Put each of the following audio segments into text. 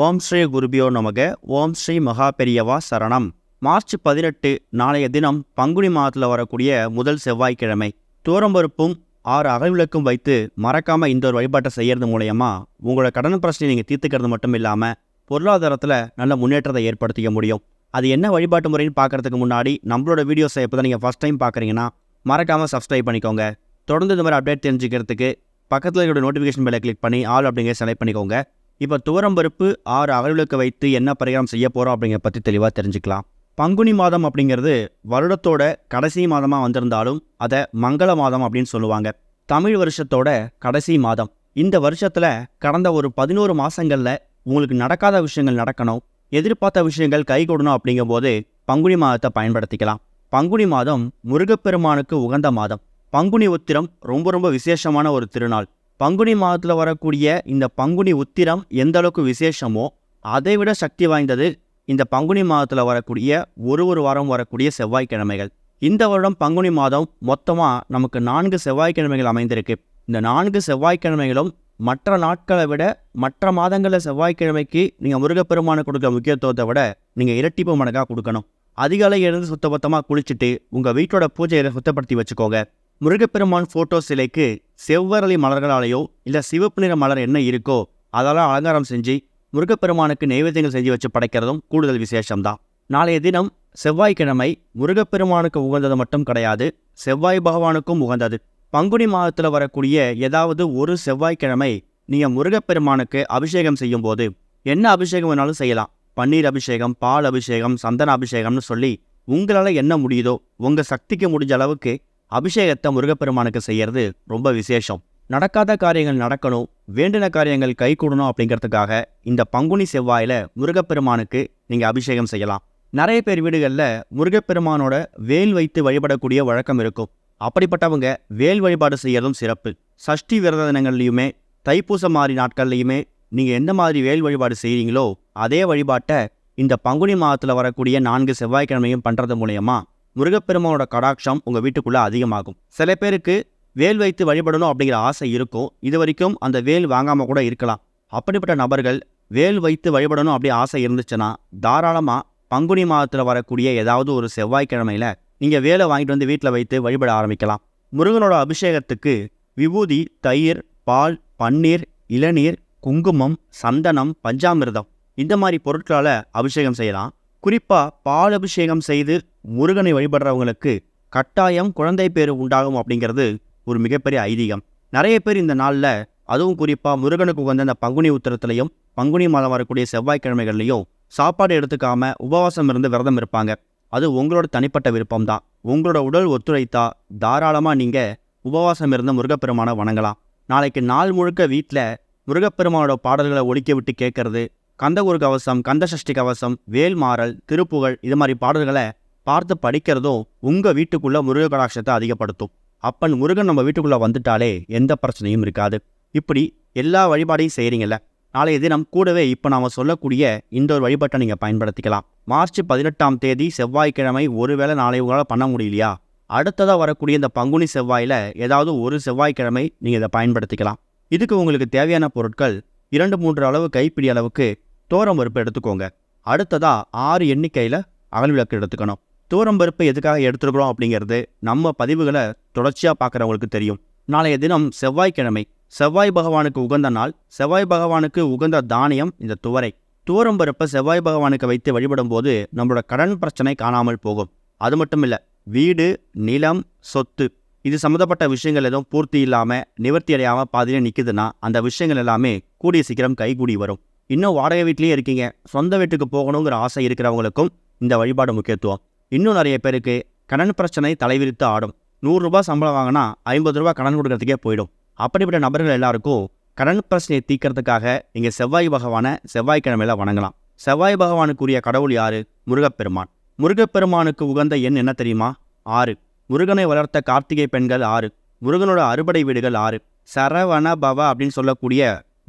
ஓம் ஸ்ரீ குருபியோ நமக. ஓம் ஸ்ரீ மகா பெரியவா சரணம். மார்ச் பதினெட்டு நாளைய தினம் பங்குனி மாதத்தில் வரக்கூடிய முதல் செவ்வாய்க்கிழமை. தூரம்பருப்பும் ஆறு அகவிளக்கும் வைத்து மறக்காமல் இந்த ஒரு வழிபாட்டை செய்யறது மூலயமா உங்களோட கடன் பிரச்சனை நீங்கள் தீர்த்துக்கிறது மட்டும் இல்லாமல் பொருளாதாரத்தில் நல்ல முன்னேற்றத்தை ஏற்படுத்திக்க முடியும். அது என்ன வழிபாட்டு முறைன்னு பார்க்கறதுக்கு முன்னாடி நம்மளோட வீடியோஸை எப்போ தான் நீங்கள் ஃபஸ்ட் டைம் பார்க்குறீங்கன்னா மறக்காமல் சப்ஸ்கிரைப் பண்ணிக்கோங்க. தொடர்ந்து இந்த மாதிரி அப்டேட் தெரிஞ்சுக்கிறதுக்கு பக்கத்தில் இருக்கிற நோட்டிஃபிகேஷன் பெல்லை கிளிக் பண்ணி ஆல் அப்படிங்கிற செலக்ட் பண்ணிக்கோங்க. இப்போ துவரம்பருப்பு ஆறு அகல்விளக்கு வைத்து என்ன பரிகாரம் செய்ய போகிறோம் அப்படிங்கிற பற்றி தெளிவாக தெரிஞ்சுக்கலாம். பங்குனி மாதம் அப்படிங்கிறது வருடத்தோட கடைசி மாதமாக வந்திருந்தாலும் அதை மங்கள மாதம் அப்படின்னு சொல்லுவாங்க. தமிழ் வருஷத்தோட கடைசி மாதம். இந்த வருஷத்தில் கடந்த ஒரு பதினோரு மாதங்களில் உங்களுக்கு நடக்காத விஷயங்கள் நடக்கணும். எதிர்பார்த்த விஷயங்கள் கைகூடணும் அப்படிங்கும்போது பங்குனி மாதத்தை பயன்படுத்திக்கலாம். பங்குனி மாதம் முருகப்பெருமானுக்கு உகந்த மாதம். பங்குனி உத்திரம் ரொம்ப ரொம்ப விசேஷமான ஒரு திருநாள். பங்குனி மாதத்தில் வரக்கூடிய இந்த பங்குனி உத்திரம் எந்த அளவுக்கு விசேஷமோ அதை விட சக்தி வாய்ந்தது இந்த பங்குனி மாதத்தில் வரக்கூடிய ஒரு ஒரு வாரம் வரக்கூடிய செவ்வாய்க்கிழமைகள். இந்த வருடம் பங்குனி மாதம் மொத்தமாக நமக்கு நான்கு செவ்வாய்க்கிழமைகள் அமைந்திருக்கு. இந்த நான்கு செவ்வாய்க்கிழமைகளும் மற்ற நாட்களை விட மற்ற மாதங்களில் செவ்வாய்க்கிழமைக்கு நீங்கள் முருகப்பெருமானை கொடுக்குற முக்கியத்துவத்தை விட நீங்கள் இரட்டிப்பு மடங்காக கொடுக்கணும். அதிகாலை எழுந்து சுத்தபத்தமாக குளிச்சுட்டு உங்கள் வீட்டோட பூஜையை சுத்தப்படுத்தி வச்சுக்கோங்க. முருகப்பெருமான் ஃபோட்டோ சிலைக்கு செவ்வரளி மலர்களாலேயோ இல்லை சிவப்பு நிற மலர் என்ன இருக்கோ அதெல்லாம் அலங்காரம் செஞ்சு முருகப்பெருமானுக்கு நைவேத்தியங்கள் செஞ்சு வச்சு படைக்கிறதும் கூடுதல் விசேஷம்தான். நாளைய தினம் செவ்வாய்க்கிழமை முருகப்பெருமானுக்கு உகந்தது மட்டும் கிடையாது செவ்வாய் பகவானுக்கும் உகந்தது. பங்குனி மாதத்தில் வரக்கூடிய ஏதாவது ஒரு செவ்வாய்க்கிழமை நீங்கள் முருகப்பெருமானுக்கு அபிஷேகம் செய்யும்போது என்ன அபிஷேகம் வேணாலும் செய்யலாம். பன்னீர் அபிஷேகம் பால் அபிஷேகம் சந்தன அபிஷேகம்னு சொல்லி உங்களால் என்ன முடியுதோ உங்கள் சக்திக்கு முடிஞ்ச அளவுக்கு அபிஷேகத்தை முருகப்பெருமானுக்கு செய்யறது ரொம்ப விசேஷம். நடக்காத காரியங்கள் நடக்கணும் வேண்டின காரியங்கள் கைகூடணும் அப்படிங்கிறதுக்காக இந்த பங்குனி செவ்வாயில் முருகப்பெருமானுக்கு நீங்கள் அபிஷேகம் செய்யலாம். நிறைய பேர் வீடுகளில் முருகப்பெருமானோட வேல் வைத்து வழிபடக்கூடிய வழக்கம் இருக்கும். அப்படிப்பட்டவங்க வேல் வழிபாடு செய்யறதும் சிறப்பு. சஷ்டி விரத தினங்கள்லையுமே தைப்பூச மாதிரி நாட்கள்லையுமே நீங்கள் எந்த மாதிரி வேல் வழிபாடு செய்கிறீங்களோ அதே வழிபாட்டை இந்த பங்குனி மாதத்தில் வரக்கூடிய நான்கு செவ்வாய்க்கிழமையும் பண்ணுறது மூலயமா முருகப்பெருமானோட கடாட்சம் உங்கள் வீட்டுக்குள்ளே அதிகமாகும். சில பேருக்கு வேல் வைத்து வழிபடணும் அப்படிங்கிற ஆசை இருக்கும். இது வரைக்கும் அந்த வேல் வாங்காமல் கூட இருக்கலாம். அப்படிப்பட்ட நபர்கள் வேல் வைத்து வழிபடணும் அப்படி ஆசை இருந்துச்சுன்னா தாராளமாக பங்குனி மாதத்தில் வரக்கூடிய ஏதாவது ஒரு செவ்வாய்க்கிழமையில் நீங்கள் வேலை வாங்கிட்டு வந்து வீட்டில் வைத்து வழிபட ஆரம்பிக்கலாம். முருகனோட அபிஷேகத்துக்கு விபூதி தயிர் பால் பன்னீர் இளநீர் குங்குமம் சந்தனம் பஞ்சாமிர்தம் இந்த மாதிரி பொருட்களால் அபிஷேகம் செய்யலாம். குறிப்பாக பால் அபிஷேகம் செய்து முருகனை வழிபடுறவங்களுக்கு கட்டாயம் குழந்தை பேரு உண்டாகும் அப்படிங்கிறது ஒரு மிகப்பெரிய ஐதீகம். நிறைய பேர் இந்த நாளில் அதுவும் குறிப்பாக முருகனுக்கு உகந்த அந்த பங்குனி உத்தரத்துலையும் பங்குனி மாதம் வரக்கூடிய செவ்வாய்க்கிழமைகள்லையும் சாப்பாடு எடுத்துக்காம உபவாசம் இருந்து விரதம் இருப்பாங்க. அது உங்களோட தனிப்பட்ட விருப்பம் தான் உங்களோட உடல் ஒத்துழைத்தா தாராளமாக நீங்கள் உபவாசம் இருந்து முருகப்பெருமானை வணங்கலாம். நாளைக்கு நாள் முழுக்க வீட்டில் முருகப்பெருமானோட பாடல்களை ஒழிக்க விட்டு கேட்கறது கந்தகுரு கவசம் கந்தசஷ்டி கவசம் வேல்மாறல் திருப்புகழ் இது மாதிரி பாடல்களை பார்த்து படிக்கிறதும் உங்கள் வீட்டுக்குள்ளே முருக கடாட்சத்தை அதிகப்படுத்தும். அப்பன் முருகன் நம்ம வீட்டுக்குள்ளே வந்துட்டாலே எந்த பிரச்சனையும் இருக்காது. இப்படி எல்லா வழிபாடையும் செய்கிறீங்கள நாளைய தினம் கூடவே இப்போ நாம் சொல்லக்கூடிய இந்த ஒரு வழிபாட்டை நீங்கள் பயன்படுத்திக்கலாம். மார்ச் பதினெட்டாம் தேதி செவ்வாய்க்கிழமை ஒருவேளை நாளை உங்களால் பண்ண முடியலையா? அடுத்ததாக வரக்கூடிய இந்த பங்குனி செவ்வாயில் ஏதாவது ஒரு செவ்வாய்க்கிழமை நீங்கள் இதை பயன்படுத்திக்கலாம். இதுக்கு உங்களுக்கு தேவையான பொருட்கள் இரண்டு மூன்று அளவு கைப்பிடி அளவுக்கு தோரம் பருப்பு எடுத்துக்கோங்க. அடுத்ததாக ஆறு எண்ணிக்கையில் அகல் விளக்கு எடுத்துக்கணும். தூரம் பருப்பு எதுக்காக எடுத்துருக்குறோம் அப்படிங்கிறது நம்ம பதிவுகளை தொடர்ச்சியாக பார்க்குறவங்களுக்கு தெரியும். நாளைய தினம் செவ்வாய்க்கிழமை. செவ்வாய் பகவானுக்கு உகந்த நாள். செவ்வாய் பகவானுக்கு உகந்த தானியம் இந்த துவரை. தூரம் பருப்பை செவ்வாய் பகவானுக்கு வைத்து வழிபடும் போது நம்மளோட கடன் பிரச்சனை காணாமல் போகும். அது மட்டும் இல்லை வீடு நிலம் சொத்து இது சம்மந்தப்பட்ட விஷயங்கள் எதுவும் பூர்த்தி இல்லாமல் நிவர்த்தி அடையாமல் பாதியில் நிற்குதுன்னா அந்த விஷயங்கள் எல்லாமே கூடிய சீக்கிரம் கைகூடி வரும். இன்னும் வாடகை வீட்லேயே இருக்கீங்க. சொந்த வீட்டுக்கு போகணுங்கிற ஆசை இருக்கிறவங்களுக்கும் இந்த வழிபாடு முக்கியத்துவம். இன்னும் நிறைய பேருக்கு கடன் பிரச்சனை தலைவிரித்து ஆடும். நூறுரூபா சம்பளம் வாங்கினா ஐம்பது ரூபா கடன் கொடுக்கறதுக்கே போயிடும். அப்படிப்பட்ட நபர்கள் எல்லாருக்கும் கடன் பிரச்சனையை தீர்க்கறதுக்காக நீங்கள் செவ்வாய் பகவானை செவ்வாய்க்கிழமையில வணங்கலாம். செவ்வாய் பகவானுக்குரிய கடவுள் யாரு? முருகப்பெருமான். முருகப்பெருமானுக்கு உகந்த எண் என்ன தெரியுமா? ஆறு. முருகனை வளர்த்த கார்த்திகை பெண்கள் ஆறு முருகனோட அறுபடை வீடுகள் ஆறு சரவண பவ அப்படின்னு சொல்லக்கூடிய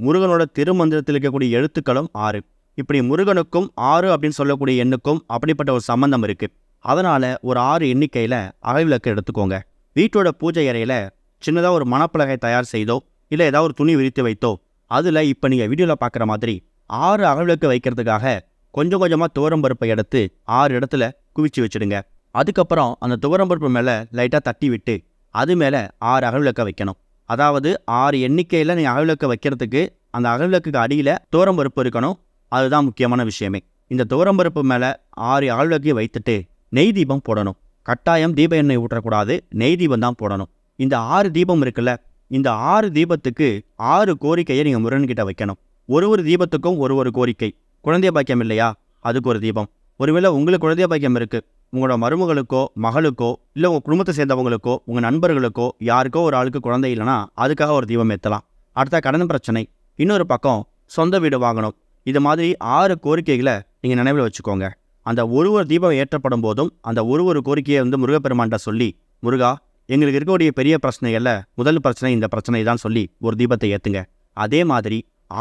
முருகனோட திருமந்திரத்தில் இருக்கக்கூடிய எழுத்துக்களும் ஆறு. இப்படி முருகனுக்கும் ஆறு அப்படின்னு சொல்லக்கூடிய எண்ணுக்கும் அப்படிப்பட்ட ஒரு சம்பந்தம் இருக்கு. அதனால ஒரு ஆறு எண்ணிக்கையில் அகவிளக்கு எடுத்துக்கோங்க. வீட்டோட பூஜை அறையில் சின்னதாக ஒரு மணப்பலகை தயார் செய்தோ இல்லை ஏதாவது ஒரு துணி விரித்து வைத்தோ அதில் இப்போ நீங்கள் வீடியோவில் பார்க்குற மாதிரி ஆறு அகல்விளக்கு வைக்கிறதுக்காக கொஞ்சம் கொஞ்சமாக துவரம்பருப்பை எடுத்து ஆறு இடத்துல குவிச்சு வச்சுடுங்க. அதுக்கப்புறம் அந்த துவரம்பருப்பு மேலே லைட்டாக தட்டி விட்டு அது மேலே ஆறு அகவிளக்க வைக்கணும். அதாவது ஆறு எண்ணிக்கையில் நீ அகவிளக்க வைக்கிறதுக்கு அந்த அகவிளக்குக்கு அடியில் துவரம்பருப்பு இருக்கணும். அதுதான் முக்கியமான விஷயமே. இந்த துவரம்பருப்பு மேலே ஆறு அகவிளக்கையும் வைத்துட்டு நெய் தீபம் போடணும். கட்டாயம் தீப எண்ணெய் ஊற்றக்கூடாது நெய் தீபம் தான் போடணும். இந்த ஆறு தீபம் இருக்குல்ல இந்த ஆறு தீபத்துக்கு ஆறு கோரிக்கையை நீங்கள் முருகன்கிட்ட வைக்கணும். ஒரு ஒரு தீபத்துக்கும் ஒரு ஒரு கோரிக்கை. குழந்தைய பாக்கியம் இல்லையா? அதுக்கு ஒரு தீபம். ஒருவேளை உங்களுக்கு குழந்தைய பாக்கியம் இருக்குது உங்களோட மருமகளுக்கோ மகளுக்கோ இல்லை உங்கள் குடும்பத்தை சேர்ந்தவங்களுக்கோ உங்கள் நண்பர்களுக்கோ யாருக்கோ ஒரு ஆளுக்கு குழந்தை இல்லைன்னா அதுக்காக ஒரு தீபம் ஏற்றலாம் அடுத்த கடன் பிரச்சனை. இன்னொரு பக்கம் சொந்த வீடு வாங்கணும். இது மாதிரி ஆறு கோரிக்கைகளை நீங்கள் நினைவில் வச்சுக்கோங்க. அந்த ஒரு ஒரு தீபம் ஏற்றப்படும் போதும் அந்த ஒரு ஒரு கோரிக்கையை வந்து முருகப்பெருமான்ட்ட சொல்லி முருகா எங்களுக்கு இருக்கக்கூடிய பெரிய பிரச்சனைகளில் முதல் பிரச்சனை இந்த பிரச்சனை தான் சொல்லி ஒரு தீபத்தை ஏற்றுங்க அதே மாதிரி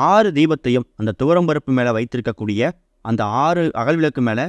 ஆறு தீபத்தையும் அந்த துவரம்பருப்பு மேலே வைத்திருக்கக்கூடிய அந்த ஆறு அகல் விளக்கு மேலே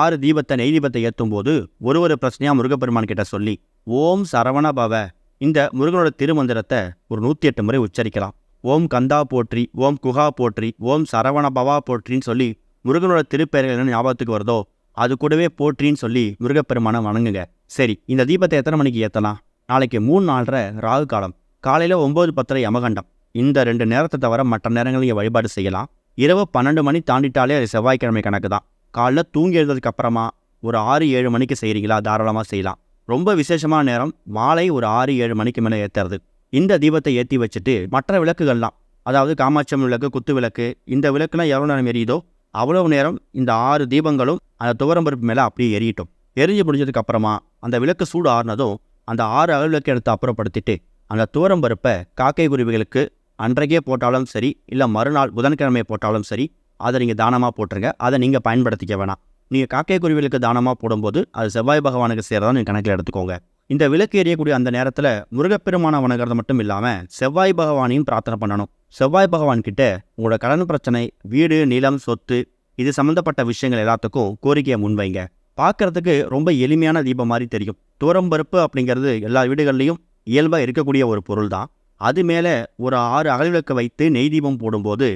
ஆறு தீபத்தை நெய் தீபத்தை ஏற்றும் போது ஒரு ஒரு பிரச்சனையாக முருகப்பெருமான் கிட்ட சொல்லி ஓம் சரவண பவ இந்த முருகனோட திருமந்திரத்தை ஒரு நூற்றி எட்டு முறை உச்சரிக்கலாம். ஓம் கந்தா போற்றி ஓம் குகா போற்றி ஓம் சரவண பவா போற்றின்னு சொல்லி முருகனோட திருப்பெயர்கள் என்ன ஞாபகத்துக்கு வருதோ அது கூடவே போற்றின்னு சொல்லி முருகப்பெருமானை வணங்குங்க. சரி இந்த தீபத்தை எத்தனை மணிக்கு ஏற்றலாம் நாளைக்கு மூணு நாலரை ராகு காலம். காலையில் ஒம்பது பத்தரை யமகண்டம். இந்த ரெண்டு நேரத்தை தவிர மற்ற நேரங்களையும் வழிபாடு செய்யலாம். இரவு பன்னெண்டு மணி தாண்டிட்டாலே அது செவ்வாய்க்கிழமை கணக்கு தான் காலைல தூங்கி எழுந்ததுக்கு அப்புறமா ஒரு ஆறு ஏழு மணிக்கு செய்கிறீங்களா தாராளமாக செய்யலாம். ரொம்ப விசேஷமான நேரம். மாலை ஒரு ஆறு ஏழு மணிக்கு மேலே ஏற்றுறது இந்த தீபத்தை ஏற்றி வச்சுட்டு மற்ற விளக்குகள்லாம் அதாவது காமாட்சம் விளக்கு குத்து விளக்கு இந்த விளக்குலாம் எவ்வளோ நேரம் எரியுதோ அவ்வளவு நேரம் இந்த ஆறு தீபங்களும் அந்த துவரம்பருப்பு மேலே அப்படியே எரியட்டும். எரிஞ்சு முடிஞ்சதுக்கு அப்புறமா அந்த விளக்கு சூடு ஆறுனதும் அந்த ஆறு அகல் விளக்கு எடுத்து அப்புறப்படுத்திட்டு அந்த துவரம்பருப்பை காக்கை குருவிகளுக்கு அன்றைக்கே போட்டாலும் சரி இல்லை மறுநாள் புதன்கிழமை போட்டாலும் சரி அதை நீங்கள் தானமாக போட்டுருங்க. அதை நீங்கள் பயன்படுத்திக்க வேணாம். நீங்கள் காக்கை குருவிகளுக்கு தானமாக போடும்போது அது செவ்வாய் பகவானுக்கு சேரதான் நீங்கள் கணக்கில் எடுத்துக்கோங்க. இந்த விளக்கு எரியக்கூடிய அந்த நேரத்தில் முருகப்பெருமான வணங்குறது மட்டும் இல்லாமல் செவ்வாய் பகவானையும் பிரார்த்தனை பண்ணணும். செவ்வாய் பகவான் கிட்ட உங்களோட கடன் பிரச்சனை வீடு நிலம் சொத்து இது சம்மந்தப்பட்ட விஷயங்கள் எல்லாத்துக்கும் கோரிக்கையை முன்வைங்க. பார்க்கறதுக்கு ரொம்ப எளிமையான தீபம் மாதிரி தெரியும். தூரம் பருப்பு அப்படிங்கிறது எல்லா வீடுகள்லையும் இயல்பாக இருக்கக்கூடிய ஒரு பொருள் தான் அது மேலே ஒரு ஆறு அகல்விளக்கு வைத்து நெய் தீபம் போடும்போது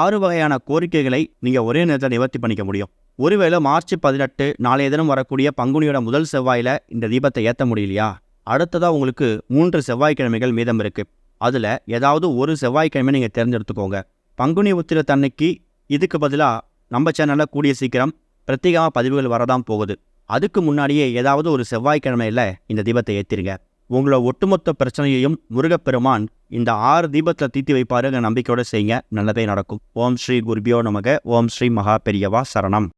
ஆறு வகையான கோரிக்கைகளை நீங்கள் ஒரே நேரத்தில் நிவர்த்தி பண்ணிக்க முடியும். ஒருவேளை மார்ச் பதினெட்டு நாளைய தினம் வரக்கூடிய பங்குனியோட முதல் செவ்வாயில் இந்த தீபத்தை ஏற்ற முடியலையா? அடுத்ததாக உங்களுக்கு மூன்று செவ்வாய்க்கிழமைகள் மீதம் இருக்குது அதில் ஏதாவது ஒரு செவ்வாய்க்கிழமை நீங்கள் தேர்ந்தெடுத்துக்கோங்க. பங்குனி உத்திர தன்னைக்கு இதுக்கு பதிலாக நம்ம சேனலில் கூடிய சீக்கிரம் பிரத்யேகமாக பதிவுகள் வரதான் போகுது. அதுக்கு முன்னாடியே ஏதாவது ஒரு செவ்வாய்க்கிழமையில் இந்த தீபத்தை ஏற்றிருங்க உங்களோட ஒட்டுமொத்த பிரச்சனையையும் முருகப்பெருமான் இந்த ஆறு தீபத்தில் தீர்த்தி வைப்பாருங்க நம்பிக்கையோடு செய்யுங்க. நல்லதே நடக்கும். ஓம் ஸ்ரீ குருபியோ நமக. ஓம் ஸ்ரீ மகா பெரியவா சரணம்.